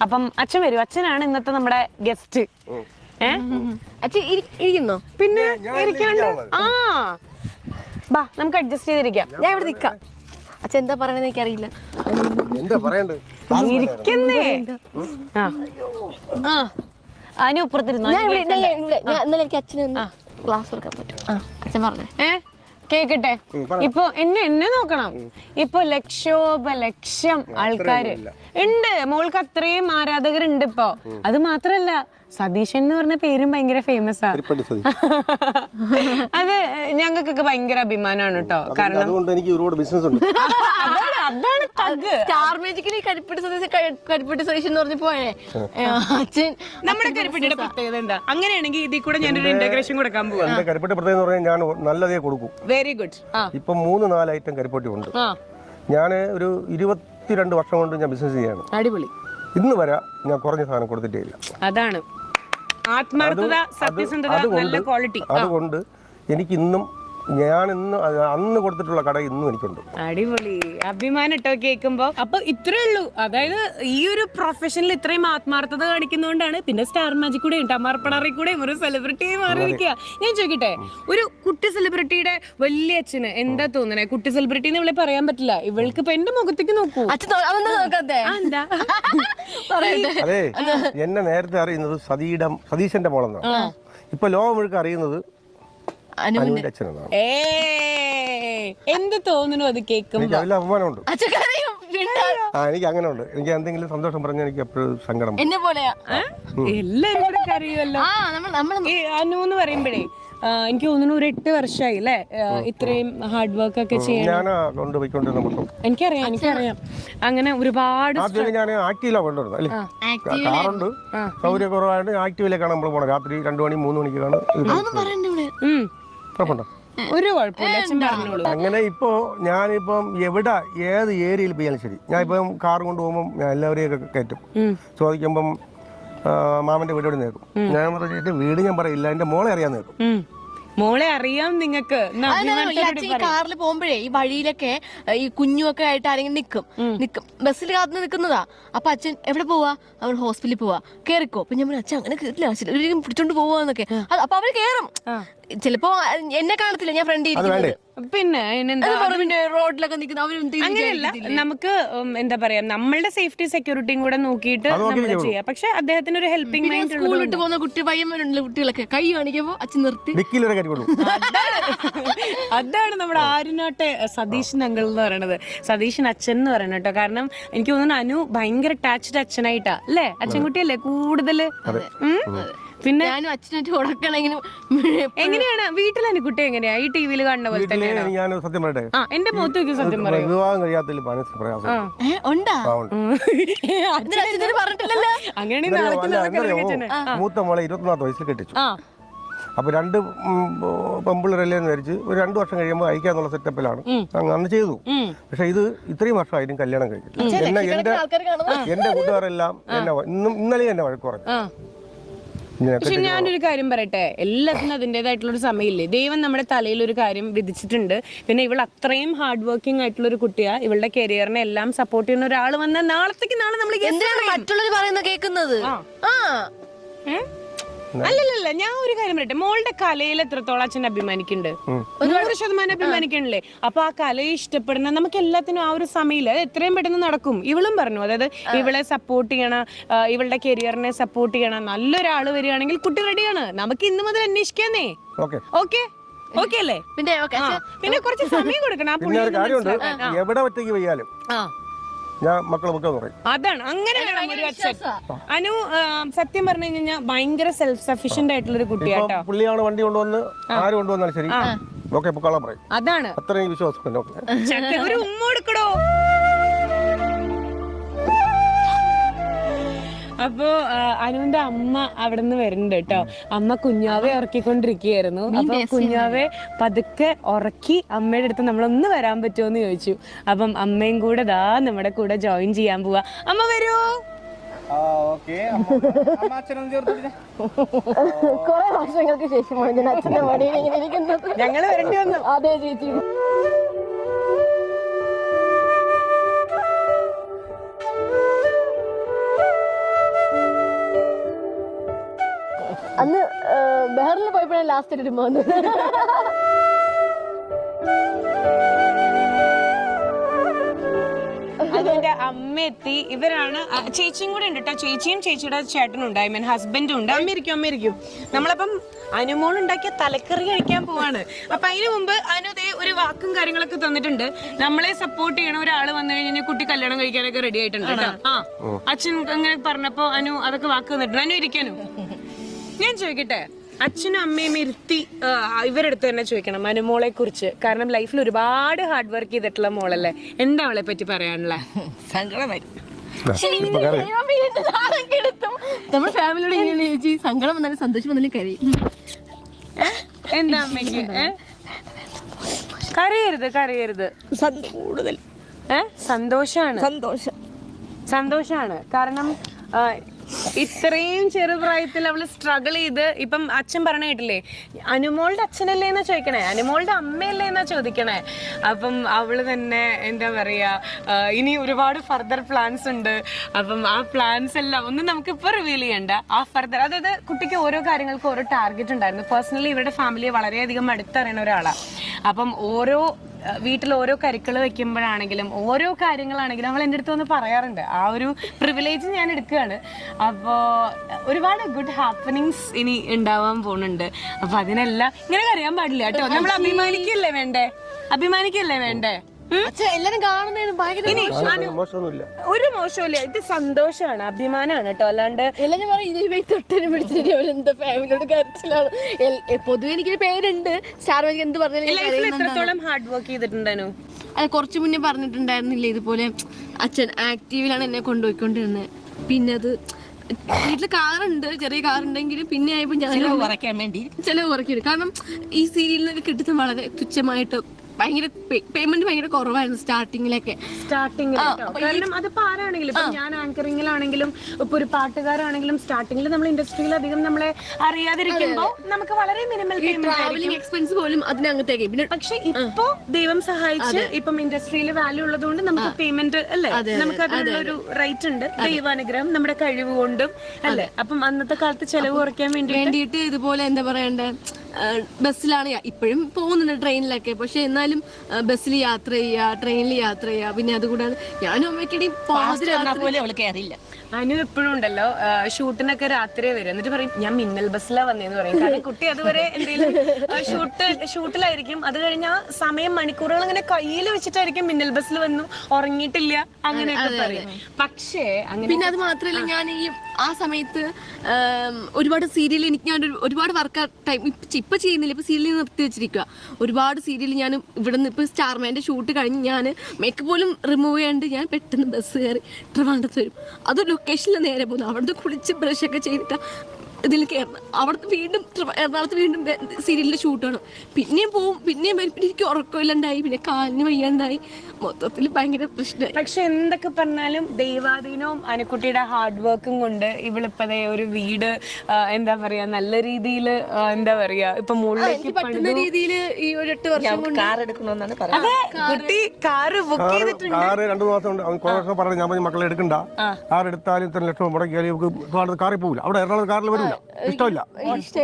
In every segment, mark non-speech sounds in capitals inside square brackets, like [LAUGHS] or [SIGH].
അപ്പം അച്ഛൻ വരും. അച്ഛനാണ് ഇന്നത്തെ നമ്മുടെ ഗസ്റ്റ് ഏ? അച്ഛൻ ഇരി- ഇരിക്കുന്നോ? പിന്നെ ഇരിക്കാണ്ട്? ആ. ബാ നമുക്ക് അഡ്ജസ്റ്റ് ചെയ്തിരിക്കാം. ഞാൻ ഇവിടെ നിക്കാം. അച്ഛൻ എന്താ പറയണെന്ന് എനിക്കറിയില്ല. എന്താ പറയണ്ടത് ഇരിക്കുന്നേ. ആ. ആ. അനു ഞാൻ ഇവിടെ ഇന്നലെ ഞാൻ ഇന്നലെ എനിക്ക് അച്ഛന് ക്ലാസ് കൊടുക്കാൻ പറ്റും അച്ഛൻ പറഞ്ഞേ. ഏ? കേക്കട്ടെ? ഇപ്പൊ എന്നെ എന്നെ നോക്കണം. ഇപ്പൊ ലക്ഷോപലക്ഷം ആൾക്കാര്. ഉണ്ട്. മോൾക്ക് അത്രയും ആരാധകരുണ്ട് ഇപ്പൊ. അത് മാത്രല്ല സതീശൻ എന്ന് പറഞ്ഞ പേരും ഭയങ്കര ഫേമസ് ആണ് [LAUGHS] അത് ഞങ്ങൾക്കൊക്കെ ഭയങ്കര അഭിമാനമാണ് കേട്ടോ കാരണം അതുകൊണ്ട് എനിക്ക് ഒരുപാട് ബിസിനസ് ഉണ്ട്. [LAUGHS] അതാണ് അതാണ് തഗ്. സ്റ്റാർ മാജിക്കിൽ കരിപ്പിട്ട് സതീശൻ കരിപ്പിട്ട് സതീശൻ എന്ന് പറഞ്ഞു പോയേ. അച്ഛൻ നമ്മുടെ കരിപ്പെട്ടിയുടെ പ്രത്യേകത എന്താ? അങ്ങനെയാണെങ്കിൽ ഇതിൽ കൂടെ ഞാനൊരു ഇന്റഗ്രേഷൻ കൊടുക്കാൻ പോകും എന്റെ പ്രത്യേകത പ്രത്യേകം എന്ന് പറഞ്ഞാൽ ഞാൻ നല്ലതേ കൊടുക്കും. വെരി ഗുഡ് ഇപ്പൊ മൂന്ന് നാല് ഐറ്റം കരിപ്പട്ടി ഉണ്ട്. ഞാൻ ഒരു ഇരുപത്തിരണ്ട് വർഷം കൊണ്ട് ഞാൻ ബിസിനസ് ചെയ്യാണ്. അടിപൊളി. ഇന്ന് വരെ ഞാൻ കുറഞ്ഞ സാധനം കൊടുത്തിട്ടേ ഇല്ല. അതാണ്. ആത്മാർത്ഥത സത്യസന്ധത നല്ല ക്വാളിറ്റി അതുകൊണ്ട് എനിക്ക് ഇന്നും ഞാൻ ഇന്ന് അന്ന് കൊടുത്തിട്ടുള്ള കട ഇന്നും എനിക്കുണ്ട്. അടിപൊളി. അഭിമാനം ഇട്ടോ കേൾക്കുമ്പോ. അപ്പൊ ഇത്രേ ഉള്ളൂ. അതായത് ഈ ഒരു പ്രൊഫഷനിൽ ഇത്രയും ആത്മാർത്ഥത കാണിക്കുന്നതുകൊണ്ടാണ് പിന്നെ സ്റ്റാർ മാജിക് കൂടെയും ടമാർപ്പണറി കൂടെയും ഒരു സെലിബ്രിറ്റി മാറിയിരിക്കുക ഞാൻ ചോദിക്കട്ടെ ഒരു കുട്ടി സെലിബ്രിറ്റിയുടെ വലിയ അച്ഛന് എന്താ തോന്നണേ? കുട്ടി സെലിബ്രിറ്റി എന്ന് ഇവളെ പറയാൻ പറ്റില്ല. ഇവൾക്ക് ഇപ്പൊ എന്റെ മുഖത്തേക്ക് നോക്കൂ. എന്താ? അതെ എന്നെ നേരത്തെ അറിയുന്നത് സതീടം സതീശന്റെ മോളെന്നാണ്. ഇപ്പൊ ലോകം മുഴുക്ക അറിയുന്നത് അനു അനുവിന്റെ അച്ഛനെന്നാണ്. എന്ത് തോന്നുന്നു അത് കേൾക്കുമ്പോ? എനിക്ക് അതിൽ അഭിമാനമുണ്ട്. അച്ഛൻ കരയും പിന്നെ ആ എനിക്ക് അങ്ങനെ ഉണ്ട് എനിക്ക് എന്തെങ്കിലും സന്തോഷം പറഞ്ഞാൽ എനിക്ക് എപ്പോഴും സങ്കടം എന്നെ പോലെയാ. എല്ലാരും കൂടെ കറിയുമല്ലോ ആ നമ്മൾ നമ്മൾ ഈ അനു എന്ന് പറയുമ്പോഴേ ആ, എനിക്ക് തോന്നുന്നു ഒരു എട്ട് വർഷമായി അല്ലേ? ആ, ഇത്രയും ഹാർഡ് വർക്ക് ഒക്കെ ചെയ്യാൻ ഞാൻ കൊണ്ടുപോയിക്കൊണ്ടിരുന്ന മൊത്തം എനിക്കറിയാം എനിക്കറിയാം. അങ്ങനെ ഒരുപാട് ആദ്യമൊക്കെ ഞാൻ ആക്റ്റീവിലാണ് കൊണ്ടുവരുന്നത് അല്ലേ? ആക്റ്റീവ് കാറുണ്ട്. സൗകര്യക്കുറവായിട്ട് ആക്റ്റീവിലേക്കാണ് നമ്മൾ പോണത്. രാത്രി രണ്ടു മണി മൂന്ന് മണിക്കാണ് ഇത് അതൊന്നും പറയണ്ട ഇവിടെ. ഉം. കുഴപ്പമുണ്ടോ? ഒരു കുഴപ്പമില്ല. അച്ഛൻ പറഞ്ഞോളൂ. അങ്ങനെ ഇപ്പോ ഞാനിപ്പം എവിടെ ഏത് ഏരിയയിൽ പോയാലും ശരി. ഞാൻ ഇപ്പം കാർ കൊണ്ടുപോകുമ്പോൾ ഞാൻ എല്ലാവരെയും ഒക്കെ കയറ്റും. ചോദിക്കുമ്പം ആ, മാമന്റെ വീട് എവിടെ നേക്കും ഞാൻ പറഞ്ഞിട്ട് വീട് ഞാൻ പറയില്ല എന്റെ മോളെ അറിയാൻ നേക്കും ഉം. മോളെ അറിയാം നിങ്ങക്ക്. എന്നാ അതെന്താ ഈ അച്ഛൻ ഈ കാറിൽ പോകുമ്പോഴേ ഈ വഴിയിലൊക്കെ ഏ, ഈ കുഞ്ഞുമൊക്കെ ആയിട്ട് ആരെങ്കിലും നിക്കും. നിക്കും. ബസ്സിൽ കാത്തുനിന്ന് നിൽക്കുന്നതാ. അപ്പൊ അച്ഛൻ എവിടെ പോവാ? അവൾ ഹോസ്പിറ്റലിൽ പോവാ. കേറിക്കോ. അപ്പൊ ഞാൻ പറഞ്ഞു, അച്ഛൻ അങ്ങനെ കേട്ടില്ല അച്ഛൻ ഒരിക്കലും പിടിച്ചോണ്ട് പോവാന്നൊക്കെ. അത് അപ്പൊ അവർ കേറും. ചിലപ്പോ എന്നെ കാണത്തില്ല ഞാൻ ഫ്രണ്ട് വേണ്ടേ? പിന്നെ റോഡിലൊക്കെ നിൽക്കുന്ന അങ്ങനെയല്ല നമുക്ക് ഉം, എന്താ പറയാ നമ്മളുടെ സേഫ്റ്റി സെക്യൂരിറ്റിയും കൂടെ നോക്കിയിട്ട് നമ്മൾ ചെയ്യാം. പക്ഷെ അദ്ദേഹത്തിന് ഒരു ഹെൽപ്പിംഗ് മൈൻഡ് സ്കൂൾ സ്കൂളിട്ട് പോകുന്ന കുട്ടി പയ്യന്മാരുണ്ടല്ലോ കുട്ടികളൊക്കെ. കൈ കാണിക്കുമ്പോ അച്ഛൻ നിർത്തി. അതാണ്. നമ്മുടെ ആരുനാട്ടെ സതീശൻ അങ്കിൾ എന്ന് പറയണത്. സതീശൻ അച്ഛൻ എന്ന് പറയണ കേട്ടോ. കാരണം എനിക്ക് തോന്നുന്നു അനു ഭയങ്കര അറ്റാച്ച്ഡ് അച്ഛനായിട്ടാ. അല്ലേ? അച്ഛൻകുട്ടിയല്ലേ കൂടുതൽ? ഉം? പിന്നെ ഞാനും അച്ഛനായിട്ട് കൊടുക്കണെങ്കിലും എങ്ങനെയാണ്? വീട്ടിൽ കുട്ടി എങ്ങനെയാ? ഈ ടി വിയിൽ കാണുന്ന പോലെ തന്നെയാണ്? ഞാൻ സത്യം പറയട്ടെ. ആ എന്റെ മുഖത്ത് വെക്കും സത്യം പറയും. വിവാഹം കഴിയാത്തതിൽ മനസ്സ് പ്രയാസം അങ്ങനെയാണെങ്കിൽ. മൂത്ത മോളെ ഇരുപത്തൊന്നാമത്തെ വയസ്സിൽ കെട്ടിച്ചു. അപ്പൊ രണ്ട് പെമ്പിള്ളറല്ലേ എന്ന് വിചാരിച്ച് ഒരു രണ്ട് വർഷം കഴിയുമ്പോൾ അയക്കാന്നുള്ള സെറ്റപ്പിലാണ്. അങ്ങ് അന്ന് ചെയ്തു. പക്ഷെ ഇത് ഇത്രയും വർഷമായിട്ടും കല്യാണം കഴിഞ്ഞു എന്നെ എന്റെ ആൾക്കാർ കാണുന്നത് എന്റെ കൂട്ടുകാരെല്ലാം എന്നെ ഇന്നും ഇന്നലെ എന്നെ വഴക്ക് പറഞ്ഞു. പക്ഷെ ഞാനൊരു കാര്യം പറയട്ടെ? എല്ലാത്തിനും അതിന്റെതായിട്ടുള്ള ഒരു സമയമില്ലേ? ദൈവം നമ്മുടെ തലയിൽ ഒരു കാര്യം വിധിച്ചിട്ടുണ്ട്. പിന്നെ ഇവൾ അത്രയും ഹാർഡ് വർക്കിംഗ് ആയിട്ടുള്ള ഒരു കുട്ടിയാ. ഇവളുടെ കരിയറിനെ എല്ലാം സപ്പോർട്ട് ചെയ്യുന്ന ഒരാൾ വന്ന നാളത്തേക്ക് നാളെ നമ്മൾ എന്തിനാണ് മറ്റുള്ളവർ പറയുന്ന കേൾക്കുന്നത് ആ. അല്ലല്ല ഞാൻ ഒരു കാര്യം പറയട്ടെ. മോളുടെ കലയിൽ എത്രത്തോളം അച്ഛൻ അഭിമാനിക്കുന്നുണ്ട്? നൂറ് ശതമാനം അഭിമാനിക്കണില്ലേ അപ്പൊ ആ കലയെ ഇഷ്ടപ്പെടുന്ന നമുക്ക് എല്ലാത്തിനും ആ ഒരു സമയമില്ല. അത് എത്രയും പെട്ടെന്ന് നടക്കും. ഇവളും പറഞ്ഞു. അതായത് ഇവളെ സപ്പോർട്ട് ചെയ്യണം ഇവളുടെ കരിയറിനെ സപ്പോർട്ട് ചെയ്യണം നല്ലൊരാൾ വരികയാണെങ്കിൽ കുട്ടി റെഡിയാണ് നമുക്ക് ഇന്ന് മുതൽ അന്വേഷിക്കാന്നേ. ഓക്കെ. ഓക്കെ? ഓക്കെ അല്ലേ? പിന്നെ ഓക്കെ. പിന്നെ കുറച്ച് സമയം കൊടുക്കണം. ആ പുള്ളി എവിടെ ഒറ്റയ്ക്ക് വയ്യാലും ഞാൻ മക്കളെ പറയും. അതാണ്. അങ്ങനെ വേണം ഒരു അച്ഛൻ. അനു ആ, സത്യം പറഞ്ഞു കഴിഞ്ഞാൽ ഭയങ്കര സെൽഫ് സഫീഷ്യന്റ് ആയിട്ടുള്ള ഒരു ഇപ്പൊ കുട്ടിയാട്ടോ പുള്ളിയാണ് വണ്ടി കൊണ്ടുവന്ന് ആര് കൊണ്ടുവന്നാലും ശരി. ഓക്കെ പൊക്കോളാൻ പറയും. അതാണ്. അത്രയും വിശ്വാസം ഉണ്ട്. ഓക്കെ ചക്ക ഒരു ഉമ്മ കൊടുക്കടോ. അപ്പോ അനുവിന്റെ അമ്മ അവിടെ നിന്ന് വരുന്നുണ്ട് കേട്ടോ. അമ്മ കുഞ്ഞാവെ ഉറക്കിക്കൊണ്ടിരിക്കുകയായിരുന്നു. അപ്പൊ കുഞ്ഞാവെ പതുക്കെ ഉറക്കി അമ്മയുടെ അടുത്ത് നമ്മളൊന്ന് വരാൻ പറ്റുമോ എന്ന് ചോദിച്ചു. അപ്പം അമ്മയും കൂടെ ദാ നമ്മുടെ കൂടെ ജോയിൻ ചെയ്യാൻ പോവാ. അമ്മ വരൂ. കുറെ വർഷങ്ങൾക്ക് ശേഷമാണ് ഞാൻ അച്ഛന്റെ മടിയിൽ ഇങ്ങനെ ഇരിക്കുന്നത്. ഞങ്ങൾ വരേണ്ടി വന്നു. അതെ ചേച്ചി. ബഹറിൽ പോയപ്പോഴാണ് ലാസ്റ്റ് ഒരു വന്നത് അതിന്റെ അമ്മ എത്തി ഇവരാണ് ചേച്ചിയും കൂടെ ഉണ്ട് കേട്ടോ ചേച്ചിയും ചേച്ചിയുടെ ചേട്ടനും ഉണ്ട്. ഐ മീൻ ഹസ്ബൻഡും ഉണ്ട്. അമ്മ ഇരിക്കും അമ്മ ഇരിക്കും നമ്മളപ്പം അനുമോൾ ഉണ്ടാക്കിയ തലക്കറി കഴിക്കാൻ പോവാണ്. അപ്പൊ അതിനു മുമ്പ് അനുദേ ഒരു വാക്കും കാര്യങ്ങളൊക്കെ തന്നിട്ടുണ്ട്. നമ്മളെ സപ്പോർട്ട് ചെയ്യണ ഒരാൾ വന്നു കഴിഞ്ഞാൽ കുട്ടി കല്യാണം കഴിക്കാനൊക്കെ റെഡി ആയിട്ടുണ്ട് കേട്ടോ ആ. അച്ഛൻ അങ്ങനെ പറഞ്ഞപ്പോ അനു അതൊക്കെ വാക്ക് തന്നിട്ടുണ്ട്. അനു ഇരിക്കാനു ഞാൻ ചോദിക്കട്ടെ? അച്ഛനും അമ്മയും ഇരുത്തി ഇവരുടെ ഇവരെടുത്ത് തന്നെ ചോദിക്കണം മനുമോളെ കുറിച്ച് കാരണം ലൈഫിൽ ഒരുപാട് ഹാർഡ് വർക്ക് ചെയ്തിട്ടുള്ള മോളല്ലേ? എന്താ അവളെ പറ്റി പറയാനുള്ള? സങ്കടമായി ഇപ്പൊ കറി. നമ്മുടെ ഫാമിലിയോട് ഇങ്ങനെ ചേച്ചി സങ്കടം വന്നാലും സന്തോഷം വന്നാലും കരയും എന്താ അമ്മയ്ക്ക്? ഏ? കരയരുത് കരയരുത്. കൂടുതൽ. സന്തോഷാണ്. സന്തോഷം. സന്തോഷാണ്. കാരണം ഇത്രയും ചെറുപ്രായത്തിൽ അവൾ സ്ട്രഗിൾ ചെയ്ത് ഇപ്പം അച്ഛൻ പറഞ്ഞ കേട്ടില്ലേ അനുമോളുടെ അച്ഛനല്ലേ എന്നാ ചോദിക്കണേ? അനുമോളുടെ അമ്മയല്ലേ എന്നാ ചോദിക്കണേ? അപ്പം അവൾ തന്നെ എന്താ പറയാ ഇനി ഒരുപാട് ഫർദർ പ്ലാൻസ് ഉണ്ട്. അപ്പം ആ പ്ലാൻസ് എല്ലാം ഒന്നും നമുക്ക് ഇപ്പൊ റിവീൽ ചെയ്യണ്ട. ആ ഫർദർ അതായത് കുട്ടിക്ക് ഓരോ കാര്യങ്ങൾക്കും ഓരോ ടാർഗറ്റ് ഉണ്ടായിരുന്നു. പേഴ്സണലി ഇവരുടെ ഫാമിലിയെ വളരെയധികം അടുത്തറിയുന്ന ഒരാളാണ് അപ്പം ഓരോ വീട്ടിൽ ഓരോ കരുക്കൾ വെക്കുമ്പോഴാണെങ്കിലും ഓരോ കാര്യങ്ങളാണെങ്കിലും അവൾ എന്റെ അടുത്ത് വന്ന് പറയാറുണ്ട്. ആ ഒരു പ്രിവിലേജ് ഞാൻ എടുക്കുകയാണ്. അപ്പോൾ ഒരുപാട് ഗുഡ് ഹാപ്പനിങ്സ് ഇനി ഉണ്ടാവാൻ പോകുന്നുണ്ട്. അപ്പൊ അതിനെല്ലാം ഇങ്ങനെ അറിയാൻ പാടില്ല കേട്ടോ. നമ്മൾ അഭിമാനിക്കല്ലേ വേണ്ടേ? അഭിമാനിക്കല്ലേ വേണ്ടേ? എല്ലാരും കാണുന്നതിന് ഭയങ്കര ഇനി മോശമൊന്നുമില്ല. ഒരു മോശമില്ല ഇത് സന്തോഷമാണ് അഭിമാനമാണ് കേട്ടോ. അല്ലാണ്ട് എല്ലാരും പറയും ഇതിൽ തൊട്ടനും പിടിച്ചിട്ട് അവരെന്താ ഫാമിലിയോട് കരച്ചിലാണ് പൊതുവെ എനിക്കൊരു പേരുണ്ട്. സ്റ്റാർ മാജിക് എന്ത് പറഞ്ഞാലും ഞാൻ എത്രത്തോളം ഹാർഡ് വർക്ക് ചെയ്തിട്ടുണ്ടായിരുന്നു? അല്ല കുറച്ചു മുന്നേ പറഞ്ഞിട്ടുണ്ടായിരുന്നില്ല ഇതുപോലെ അച്ഛൻ ആക്റ്റീവിലാണ് എന്നെ കൊണ്ടുപോയിക്കൊണ്ടിരുന്നത് പിന്നെ അത് വീട്ടിൽ കാറുണ്ട് ചെറിയ കാറുണ്ടെങ്കിലും പിന്നെ ആയപ്പോ ഞാൻ കുറയ്ക്കാൻ വേണ്ടി. ചെലവ് കുറയ്ക്കും. കാരണം ഈ സീരിയലിൽ കിട്ടുന്ന വളരെ തുച്ഛമായിട്ട് ഭയങ്കര പേയ്മെന്റ് ഭയങ്കര കുറവായിരുന്നു സ്റ്റാർട്ടിങ്ങിലൊക്കെ സ്റ്റാർട്ടിങ്ങിൽ കാരണം അതിപ്പോ ആരാണെങ്കിലും ഇപ്പൊ ഞാൻ ആങ്കറിങ്ങിലാണെങ്കിലും ഇപ്പൊ ഒരു പാട്ടുകാരാണെങ്കിലും സ്റ്റാർട്ടിങ്ങിൽ നമ്മൾ ഇൻഡസ്ട്രിയിൽ അധികം നമ്മളെ അറിയാതിരിക്കുമ്പോ നമുക്ക് വളരെ മിനിമൽ ട്രാവലിംഗ് എക്സ്പെൻസ് പോലും അതിനകത്തേക്ക്. പിന്നെ പക്ഷെ ഇപ്പോ ദൈവം സഹായിച്ച് ഇപ്പം ഇൻഡസ്ട്രിയിൽ വാല്യൂ ഉള്ളതുകൊണ്ട് നമുക്ക് പേയ്മെന്റ് അല്ലേ? നമുക്ക് അതിനുള്ളൊരു റൈറ്റ് ഉണ്ട്. ദൈവാനുഗ്രഹം നമ്മുടെ കഴിവ് കൊണ്ടും അല്ലെ അപ്പം അന്നത്തെ കാലത്ത് ചെലവ് കുറയ്ക്കാൻ വേണ്ടി വേണ്ടിയിട്ട് ഇതുപോലെ എന്താ പറയണ്ടേ? ബസ്സിലാണ് ഇപ്പോഴും പോകുന്നുണ്ട് ട്രെയിനിലൊക്കെ. പക്ഷെ എന്നാലും ബസ്സിൽ യാത്ര ചെയ്യുക ട്രെയിനിൽ യാത്ര ചെയ്യുക പിന്നെ അതുകൂടാതെ ഞാനും അമ്മയ്ക്കടി പാതിരാത്രി പോലെ അവൾ കയറിയില്ല അനു എപ്പോഴും ഉണ്ടല്ലോ ഷൂട്ടിനൊക്കെ രാത്രി വരും എന്നിട്ട് പറയും ഞാൻ മിന്നൽ ബസ്സിലാ വന്നേന്ന് പറയും. കാരണം കുട്ടി അതുവരെ എന്തെങ്കിലും ഷൂട്ട് ഷൂട്ടിലായിരിക്കും. അത് കഴിഞ്ഞാൽ സമയം മണിക്കൂറുകൾ അങ്ങനെ കയ്യിൽ വെച്ചിട്ടായിരിക്കും മിന്നൽ ബസ്സിൽ വന്നു. ഉറങ്ങിയിട്ടില്ല. അങ്ങനെയൊക്കെ പറയും. പക്ഷേ അങ്ങനെ പിന്നെ അത് മാത്രമല്ല ഞാൻ ഈ ആ സമയത്ത് ഒരുപാട് സീരിയൽ എനിക്ക് ഞാൻ ഒരുപാട് വർക്ക് ടൈം ഇപ്പൊ ചെയ്യുന്നില്ല. ഇപ്പൊ സീരിയൽ നിർത്തി വെച്ചിരിക്കുക ഒരുപാട് സീരിയൽ ഞാൻ ഇവിടെ നിന്ന് ഇപ്പൊ സ്റ്റാർമാന്റെ ഷൂട്ട് കഴിഞ്ഞ് ഞാൻ മേക്കപ്പ് പോലും റിമൂവ് ചെയ്യാണ്ട് ഞാൻ പെട്ടെന്ന് ബസ് കയറി ട്രിവാണ്ടത്ത് വരും. അത് ലൊക്കേഷനിൽ നേരെ പോകുന്നു അവിടുന്ന് കുളിച്ച് ബ്രഷ് ഒക്കെ ചെയ്തിട്ട് ഇതിൽ കയറണം അവിടുത്തെ വീണ്ടും എറണാകുളത്ത് വീണ്ടും സീരിയലിന്റെ ഷൂട്ടാണ് പിന്നെയും പോവും പിന്നെയും വരും. പിന്നെ എനിക്ക് ഉറക്കമില്ലാണ്ടായി പിന്നെ കാലിന് വയ്യാണ്ടായി. മൊത്തത്തിൽ ഭയങ്കര പ്രശ്നമായി പക്ഷെ എന്തൊക്കെ പറഞ്ഞാലും ദൈവാധീനവും അനുക്കുട്ടിയുടെ ഹാർഡ് വർക്കും കൊണ്ട് ഇവളിപ്പതേ ഒരു വീട് എന്താ പറയാ നല്ല രീതിയിൽ എന്താ പറയാ ഇപ്പൊ മുകളിലേക്ക് പറ്റുന്ന രീതിയിൽ ഈ ഒരു എട്ട് വർഷം കൊണ്ട് കാർ എടുക്കണമെന്നാണ് പറയുന്നത്. കുട്ടി കാറ് ബുക്ക് ചെയ്തിട്ടുണ്ട്. കാർ രണ്ടു മാസം ഉണ്ട് അവൻ പറഞ്ഞു ഞാൻ പറഞ്ഞു മക്കളെ എടുക്കണ്ട. കാർ എടുത്താലും ഇത്ര ലക്ഷം മുടക്കിയാലും കാറിൽ പോകില്ല അവിടെ എറണാകുളം കാറിൽ വരില്ല ഇഷ്ടമില്ല.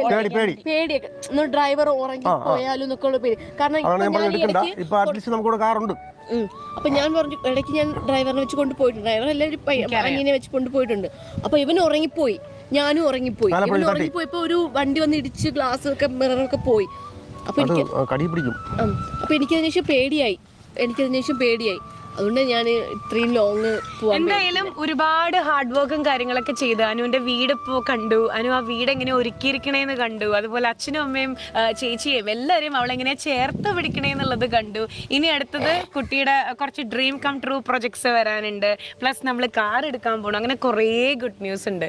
പേടി പേടി. പേടിയൊക്കെ. ഒന്ന് ഡ്രൈവർ ഉറങ്ങി പോയാലും എന്നൊക്കെ ഉള്ള പേടി. കാരണം അതാണ് ഞാൻ പറഞ്ഞു എടുക്കണ്ട. ഇടയ്ക്ക് ഇപ്പൊ അറ്റ്ലീസ്റ്റ് നമുക്കിവിടെ കാറുണ്ട് ഉം. അപ്പൊ ഞാൻ പറഞ്ഞു ഇടയ്ക്ക് ഞാൻ ഡ്രൈവറിനെ വെച്ച് കൊണ്ടുപോയിട്ടുണ്ട് ഡ്രൈവർ എല്ലാവരും അനിയനെ വെച്ച് കൊണ്ടുപോയിട്ടുണ്ട് അപ്പൊ ഇവൻ ഉറങ്ങിപ്പോയി. ഞാനും ഉറങ്ങിപ്പോയി. ഇവൻ തട്ടി. ഉറങ്ങിപ്പോയപ്പോ ഒരു വണ്ടി വന്ന് ഇടിച്ച് ഗ്ലാസ് ഒക്കെ മിററൊക്കെ പോയി. അപ്പൊ അത് എനിക്ക് കടി പിടിക്കും. ഉം. അപ്പൊ എനിക്കതിന് ശേഷം പേടിയായി. എനിക്കതിന് ശേഷം പേടിയായി. അതുകൊണ്ട് ഞാൻ ഇത്രയും ലോങ് പോവാൻ എന്തായാലും ഒരുപാട് ഹാർഡ് വർക്കും കാര്യങ്ങളൊക്കെ ചെയ്ത്. അനുവിന്റെ വീട് ഇപ്പോ കണ്ടു. അനു ആ വീട് എങ്ങനെ ഒരുക്കിയിരിക്കണേന്ന് കണ്ടു. അതുപോലെ അച്ഛനും അമ്മയും ചേച്ചിയും എല്ലാവരും അവളെങ്ങനെ ചേർത്ത് പിടിക്കണേന്നുള്ളത് കണ്ടു. ഇനി അടുത്തത് കുട്ടിയുടെ കുറച്ച് ഡ്രീം കം ട്രൂ പ്രൊജക്ട്സ് വരാനുണ്ട്. പ്ലസ് നമ്മൾ കാർ എടുക്കാൻ പോകണം അങ്ങനെ കുറേ ഗുഡ് ന്യൂസ് ഉണ്ട്.